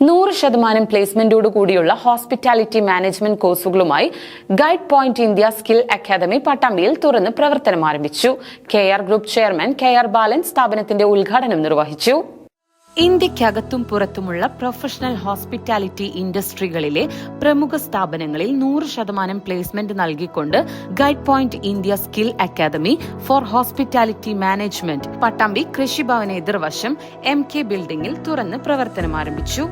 നൂറ് ശതമാനം പ്ലേസ്മെന്റോടു കൂടിയുള്ള hospitality management കോഴ്സുകളുമായി guide point India skill academy പട്ടാമ്പിയിൽ തുറന്ന് പ്രവർത്തനം ആരംഭിച്ചു. K R group chairman K R Balan സ്ഥാപനത്തിന്റെ ഉദ്ഘാടനം നിർവഹിച്ചു. ഇന്ത്യക്കകത്തും പുറത്തുമുള്ള പ്രൊഫഷണൽ ഹോസ്പിറ്റാലിറ്റി ഇൻഡസ്ട്രികളിലെ പ്രമുഖ സ്ഥാപനങ്ങളിൽ നൂറ് ശതമാനം പ്ലേസ്മെന്റ് നൽകിക്കൊണ്ട് guide point India skill academy for hospitality management Pattambi കൃഷിഭവൻ എതിർവശം എം കെ ബിൽഡിംഗിൽ തുറന്ന് പ്രവർത്തനം ആരംഭിച്ചു.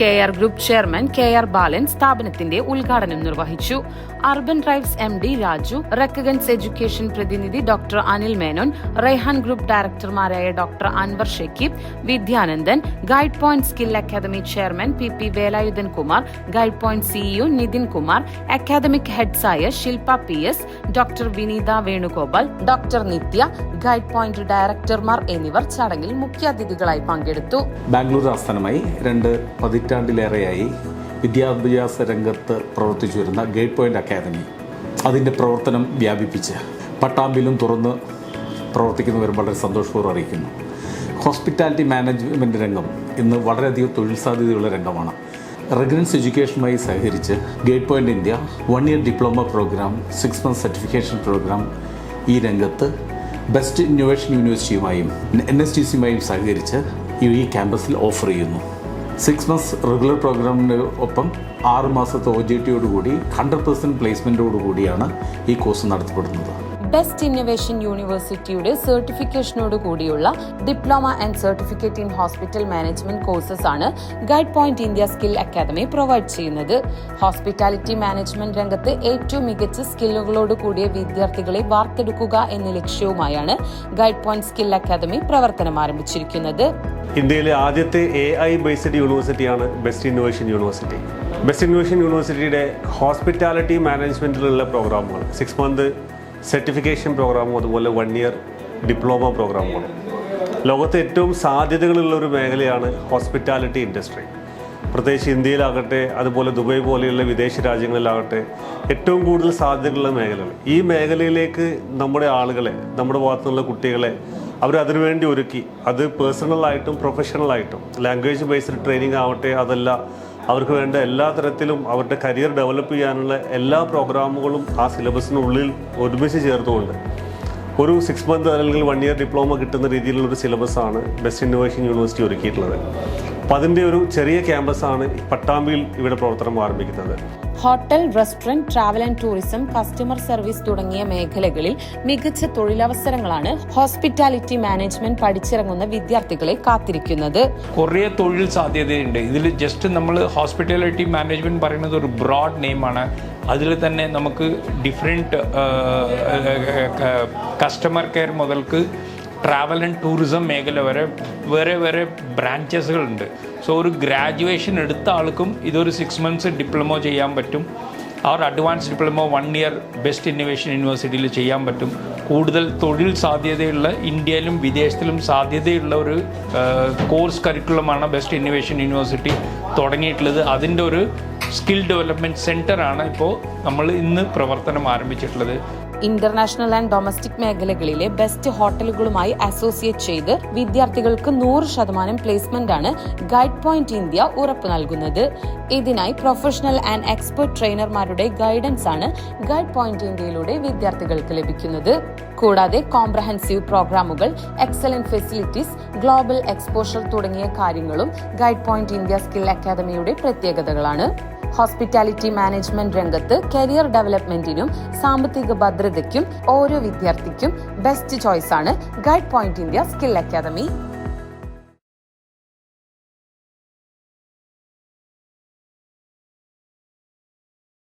K R group chairman K R Balan സ്ഥാപനത്തിന്റെ ഉദ്ഘാടനം നിർവഹിച്ചു. Urban drives M D Raju റെക്കഗൻസ് education പ്രതിനിധി doctor Anil Menon Raihan group ഡയറക്ടർമാരായ doctor Anwar Shakeeb Vidyanandan guide point skill academy chairman P P Velayudhan Kumar guide point CEO Nithin Kumar academic ഹെഡ്സായ Shilpa P S doctor Vineetha Venugopal doctor Nithya guide point ഡയറക്ടർമാർ എന്നിവർ ചടങ്ങിൽ മുഖ്യാതിഥികളായി പങ്കെടുത്തു. ബാംഗ്ലൂർ ആസ്ഥാനമായി രണ്ട് പതിറ്റാണ്ടിലേറെയായി വിദ്യാഭ്യാസ രംഗത്ത് പ്രവർത്തിച്ചു വരുന്ന ഗേറ്റ് പോയിന്റ് അക്കാദമി. അതിന്റെ പ്രവർത്തനം വ്യാപിപ്പിച്ച് പട്ടാമ്പിലും തുറന്ന് പ്രവർത്തിക്കുന്നവരും വളരെ സന്തോഷപൂർവം അറിയിക്കുന്നു. ഹോസ്പിറ്റാലിറ്റി മാനേജ്മെന്റ് രംഗം ഇന്ന് വളരെയധികം തൊഴിൽ സാധ്യതയുള്ള രംഗമാണ്. റെഗുലൻസ് എഡ്യൂക്കേഷനുമായി സഹകരിച്ച് gate point India one year diploma programme six month certification programme ഈ രംഗത്ത് ബെസ്റ്റ് ഇന്നോവേഷൻ യൂണിവേഴ്സിറ്റിയുമായും എൻ എസ് ടി സിയുമായും സഹകരിച്ച് ഈ ക്യാമ്പസിൽ ഓഫർ ചെയ്യുന്നു. സിക്സ് മന്ത്സ് റെഗുലർ പ്രോഗ്രാമിന് ഒപ്പം ആറ് മാസത്തെ ഒ ജി ടിയോടുകൂടി ഹൺഡ്രഡ് പെർസെന്റ് പ്ലേസ്മെന്റോടുകൂടിയാണ് ഈ കോഴ്സ് നടത്തപ്പെടുന്നത്. ബെസ്റ്റ് ഇന്നൊവേഷൻ യൂണിവേഴ്സിറ്റിയുടെ സർട്ടിഫിക്കേഷനോട് കൂടിയുള്ള diploma and certificate in hospital management courses ആണ് guide point India skill academy provide ചെയ്യുന്നത്. ഹോസ്പിറ്റാലിറ്റി മാനേജ്മെന്റ് രംഗത്ത് ഏറ്റവും മികച്ച സ്കില്ലുകളോട് കൂടിയ വിദ്യാർത്ഥികളെ വാർത്തെടുക്കുക എന്ന ലക്ഷ്യവുമായാണ് ഗൈഡ് പോയിന്റ് സ്കിൽ അക്കാദമി പ്രവർത്തനം ആരംഭിച്ചിരിക്കുന്നത്. ഇന്ത്യയിലെ ആദ്യത്തെ A I based യൂണിവേഴ്സിറ്റിയാണ് best innovation university best innovation യൂണിവേഴ്സിറ്റിയുടെ ഹോസ്പിറ്റാലിറ്റി മാനേജ്മെന്റിലുള്ള പ്രോഗ്രാമുകൾ സിക്സ് മന്ത് സർട്ടിഫിക്കേഷൻ പ്രോഗ്രാമും അതുപോലെ വൺ ഇയർ ഡിപ്ലോമ പ്രോഗ്രാമുകളും ലോകത്തെ ഏറ്റവും സാധ്യതകളുള്ള ഒരു മേഖലയാണ് ഹോസ്പിറ്റാലിറ്റി ഇൻഡസ്ട്രി പ്രത്യേകിച്ച് ഇന്ത്യയിലാകട്ടെ അതുപോലെ ദുബായ് പോലെയുള്ള വിദേശ രാജ്യങ്ങളിലാകട്ടെ ഏറ്റവും കൂടുതൽ സാധ്യതകളുള്ള മേഖലകൾ. ഈ മേഖലയിലേക്ക് നമ്മുടെ ആളുകളെ നമ്മുടെ ഭാഗത്തുനിന്നുള്ള കുട്ടികളെ അവർ അതിനുവേണ്ടി ഒരുക്കി. അത് പേഴ്സണലായിട്ടും പ്രൊഫഷണലായിട്ടും ലാംഗ്വേജ് ബേസ്ഡ് ട്രെയിനിങ് ആവട്ടെ അതല്ല അവർക്ക് വേണ്ട എല്ലാ തരത്തിലും അവരുടെ കരിയർ ഡെവലപ്പ് ചെയ്യാനുള്ള എല്ലാ പ്രോഗ്രാമുകളും ആ സിലബസിനുള്ളിൽ ഒരുമിച്ച് ചേർത്തുകൊണ്ട് ഒരു സിക്സ് മന്ത് അല്ലെങ്കിൽ വൺ ഇയർ ഡിപ്ലോമ കിട്ടുന്ന രീതിയിലുള്ള ഒരു സിലബസാണ് ബെസ്റ്റ് ഇന്നോവേഷൻ യൂണിവേഴ്സിറ്റി ഒരുക്കിയിട്ടുള്ളത്. അപ്പം അതിന്റെ ഒരു ചെറിയ ക്യാമ്പസാണ് പട്ടാമ്പിയിൽ ഇവിടെ പ്രവർത്തനം ആരംഭിക്കുന്നത്. Hotel restaurant travel and tourism customer service തുടങ്ങിയ മേഖലകളിൽ മികച്ച തൊഴിലവസരങ്ങളാണ് ഹോസ്പിറ്റാലിറ്റി മാനേജ്മെന്റ് പഠിച്ചിറങ്ങുന്ന വിദ്യാർത്ഥികളെ കാത്തിരിക്കുന്നത്. കുറേ തൊഴിൽ സാധ്യതയുണ്ട്. ഇതിൽ ജസ്റ്റ് നമ്മൾ ഹോസ്പിറ്റാലിറ്റി മാനേജ്മെന്റ് പറയുന്നത് ഒരു ബ്രോഡ് നെയിമാണ് അതിൽ തന്നെ നമുക്ക് ഡിഫറെന്റ് കസ്റ്റമർ കെയർ മുതൽക്ക് ട്രാവൽ ആൻഡ് ടൂറിസം മേഖല വരെ വേറെ വേറെ ബ്രാഞ്ചസുകളുണ്ട് സോ ഒരു ഗ്രാജുവേഷൻ എടുത്ത ആൾക്കും ഇതൊരു സിക്സ് മന്ത്സ് ഡിപ്ലോമ ചെയ്യാൻ പറ്റും. അവർ advance diploma one year best innovation യൂണിവേഴ്സിറ്റിയിൽ ചെയ്യാൻ പറ്റും. കൂടുതൽ തൊഴിൽ സാധ്യതയുള്ള ഇന്ത്യയിലും വിദേശത്തിലും സാധ്യതയുള്ള ഒരു കോഴ്സ് കരിക്കുലമാണ് ബെസ്റ്റ് ഇന്നോവേഷൻ യൂണിവേഴ്സിറ്റി തുടങ്ങിയിട്ടുള്ളത്. അതിന്റെ ഒരു സ്കിൽ ഡെവലപ്മെന്റ് സെന്ററാണ് ഇപ്പോൾ നമ്മൾ ഇന്ന് പ്രവർത്തനം ആരംഭിച്ചിട്ടുള്ളത്. ഇന്റർനാഷണൽ ആൻഡ് ഡൊമസ്റ്റിക് മേഖലകളിലെ ബെസ്റ്റ് ഹോട്ടലുകളുമായി അസോസിയേറ്റ് ചെയ്ത് വിദ്യാർത്ഥികൾക്ക് നൂറ് ശതമാനം പ്ലേസ്മെന്റ് ആണ് ഗൈഡ് പോയിന്റ് ഇന്ത്യ ഉറപ്പ് നൽകുന്നത്. ഇതിനായി പ്രൊഫഷണൽ ആൻഡ് എക്സ്പെർട്ട് ട്രെയിനർമാരുടെ ഗൈഡൻസ് ആണ് ഗൈഡ് പോയിന്റ് ഇന്ത്യയിലൂടെ വിദ്യാർത്ഥികൾക്ക് ലഭിക്കുന്നത്. കൂടാതെ കോംപ്രഹെൻസീവ് പ്രോഗ്രാമുകൾ എക്സലന്റ് ഫെസിലിറ്റീസ് ഗ്ലോബൽ എക്സ്പോഷർ തുടങ്ങിയ കാര്യങ്ങളും ഗൈഡ് പോയിന്റ് ഇന്ത്യ സ്കിൽ അക്കാദമിയുടെ പ്രത്യേകതകളാണ്. ഹോസ്പിറ്റാലിറ്റി മാനേജ്മെന്റ് രംഗത്ത് കരിയർ ഡെവലപ്മെന്റിനും സാമ്പത്തിക ഭദ്രതയ്ക്കും ഓരോ വിദ്യാർത്ഥിക്കും ബെസ്റ്റ് ചോയ്സ് ആണ് guide point India skill academy.